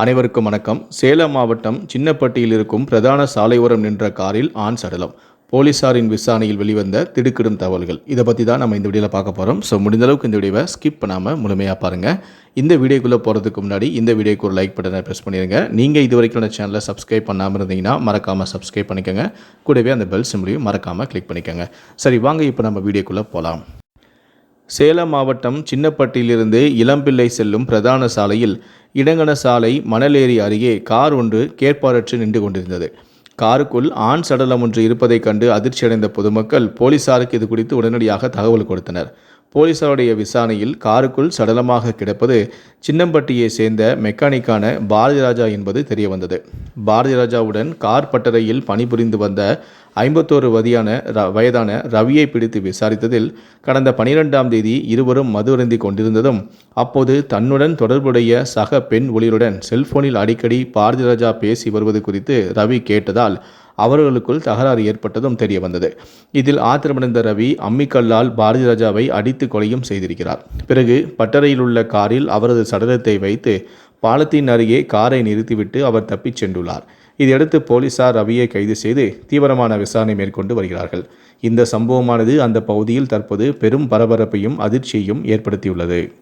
அனைவருக்கும் வணக்கம். சேலம் மாவட்டம் சின்னப்பட்டியில் இருக்கும் பிரதான சாலையோரம் நின்ற காரில் ஆண் சடலம். போலீசாரின் விசாரணையில் வெளிவந்த திடுக்கிடும் தகவல்கள். இதை பற்றி தான் நம்ம இந்த வீடியோவில் பார்க்க போகிறோம் ஸோ முடிந்தளவுக்கு இந்த வீடியோவை ஸ்கிப் பண்ணாமல் முழுமையாக பாருங்கள் இந்த வீடியோக்குள்ளே போகிறதுக்கு முன்னாடி இந்த வீடியோக்கு ஒரு லைக் பட்டனை ப்ரெஸ் பண்ணிடுங்க நீங்கள் இது வரைக்கும் இந்த சேனலை சப்ஸ்கிரைப் பண்ணாமல் இருந்தீங்கன்னா மறக்காமல் சப்ஸ்கிரைப் பண்ணிக்கோங்க. கூடவே அந்த பெல் சிம்லையும் மறக்காமல் கிளிக் பண்ணிக்கோங்க. சரி வாங்க இப்போ நம்ம வீடியோக்குள்ளே போகலாம் சேலம் மாவட்டம் சின்னப்பட்டியிலிருந்து இளம்பிள்ளை செல்லும் பிரதான சாலையில் இடங்கன சாலை மணலேரி அருகே கார் ஒன்று கேட்பாரற்று நின்று கொண்டிருந்தது. காருக்குள் ஆண் சடலம் ஒன்று இருப்பதைக் கண்டு அதிர்ச்சியடைந்த பொதுமக்கள் போலீசாருக்கு இது குறித்து உடனடியாக தகவல் கொடுத்தனர். போலீசாருடைய விசாரணையில் காருக்குள் சடலமாக கிடப்பது சின்னம்பட்டியை சேர்ந்த மெக்கானிக்கான பாரதிராஜா என்பது தெரியவந்தது. பாரதிராஜாவுடன் கார் பட்டறையில் பணிபுரிந்து வந்த ஐம்பத்தோரு வதியான ர வயதான ரவியை பிடித்து விசாரித்ததில் கடந்த பனிரெண்டாம் தேதி இருவரும் மது அருந்தி கொண்டிருந்ததும் அப்போது தன்னுடன் தொடர்புடைய சக பெண் ஒளியுடன் செல்போனில் அடிக்கடி பாரதிராஜா பேசி வருவது குறித்து ரவி கேட்டதால் அவர்களுக்குள் தகராறு ஏற்பட்டதும் தெரிய வந்தது. இதில் ஆத்திரமடைந்த ரவி அம்மிக்கல்லால் பாரதிராஜாவை அடித்து கொலையும் செய்திருக்கிறார். பிறகு பட்டறையில் உள்ள காரில் அவரது சடலத்தை வைத்து பாலத்தின் அருகே காரை நிறுத்திவிட்டு அவர் தப்பிச் சென்றுள்ளார். இதையடுத்து போலீசார் ரவியை கைது செய்து தீவிரமான விசாரணை மேற்கொண்டு வருகிறார்கள். இந்த சம்பவமானது அந்த பகுதியில் தற்போது பெரும் பரபரப்பையும் அதிர்ச்சியையும் ஏற்படுத்தியுள்ளது.